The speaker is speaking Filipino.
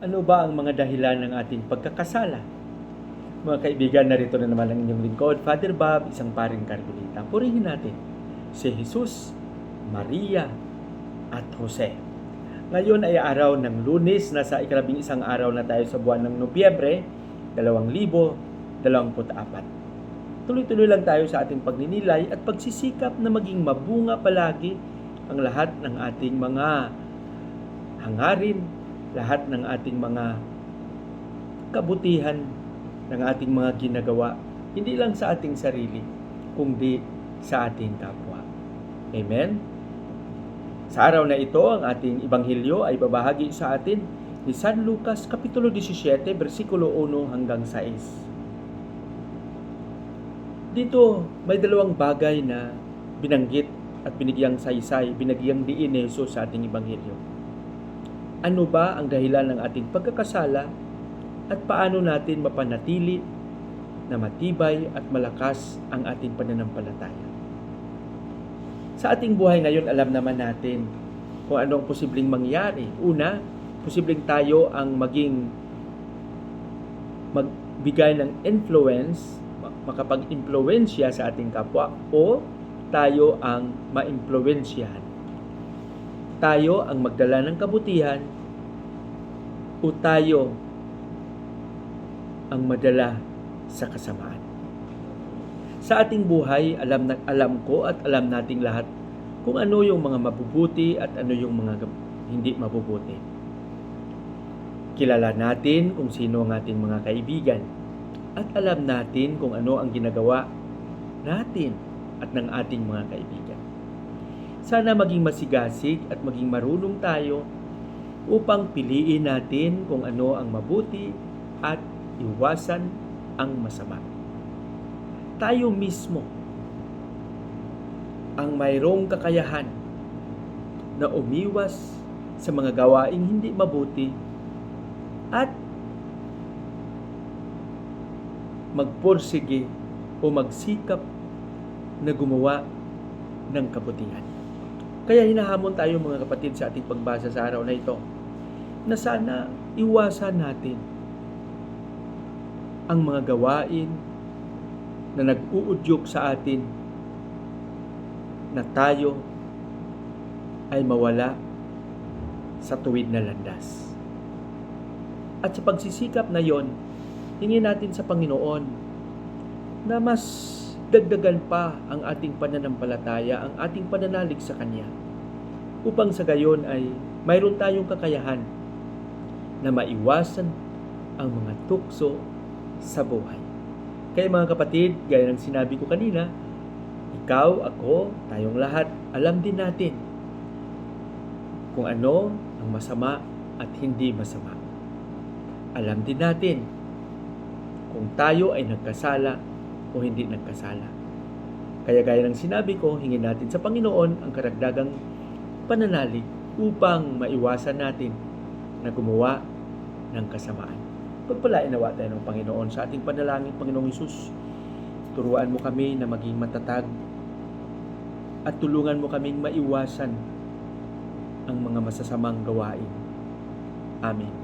Ano ba ang mga dahilan ng ating pagkakasala? Mga kaibigan, narito na naman ang inyong lingkod, Father Bob, isang paring Carmelita. Purihin natin si Jesus, Maria, at Jose. Ngayon ay araw ng lunes, nasa ikalabing isang araw na tayo sa buwan ng Nobyembre, 2024. Tuloy-tuloy lang tayo sa ating pagninilay at pagsisikap na maging mabunga palagi ang lahat ng ating mga hangarin, lahat ng ating mga kabutihan ng ating mga ginagawa, hindi lang sa ating sarili, kundi sa ating kapwa. Amen? Sa araw na ito, ang ating ibanghilyo ay babahagi sa atin ni San Lucas Kapitulo 17, versikulo 1 hanggang 6. Dito, may dalawang bagay na binanggit at binigyang saysay, binagyang diin ni Jesus sa ating ibanghilyo. Ano ba ang dahilan ng ating pagkakasala at paano natin mapanatili na matibay at malakas ang ating pananampalataya? Sa ating buhay ngayon, alam naman natin kung ano ang posibleng mangyari. Una, posibleng tayo ang maging magbigay ng influence, makapag-impluensya sa ating kapwa o tayo ang ma-impluensyahan. Tayo ang magdala ng kabutihan o tayo ang madala sa kasamaan. Sa ating buhay, alam na alam ko at alam nating lahat kung ano yung mga mabubuti at ano yung mga hindi mabubuti. Kilala natin kung sino ang ating mga kaibigan at alam natin kung ano ang ginagawa natin at ng ating mga kaibigan. Sana maging masigasig at maging marunong tayo upang piliin natin kung ano ang mabuti at iwasan ang masama. Tayo mismo ang mayroong kakayahan na umiwas sa mga gawaing hindi mabuti at magpursige o magsikap na gumawa ng kabutihan. Kaya hinahamon tayo mga kapatid sa ating pagbasa sa araw na ito na sana iwasan natin ang mga gawain na nag-uudyok sa atin na tayo ay mawala sa tuwid na landas. At sa pagsisikap na yon, hingin natin sa Panginoon na mas dagdagan pa ang ating pananampalataya, ang ating pananalig sa Kanya. Upang sa gayon ay mayroon tayong kakayahan na maiwasan ang mga tukso sa buhay. Kaya mga kapatid, gaya ng sinabi ko kanina, ikaw, ako, tayong lahat, alam din natin kung ano ang masama at hindi masama. Alam din natin kung tayo ay nagkasala o hindi nagkasala. Kaya gaya ng sinabi ko, hingin natin sa Panginoon ang karagdagang pananalig upang maiwasan natin na gumawa ng kasamaan. Pagpalain nawa tayo ng Panginoon sa ating panalangin, Panginoong Isus. Turuan mo kami na maging matatag at tulungan mo kaming maiwasan ang mga masasamang gawain. Amen.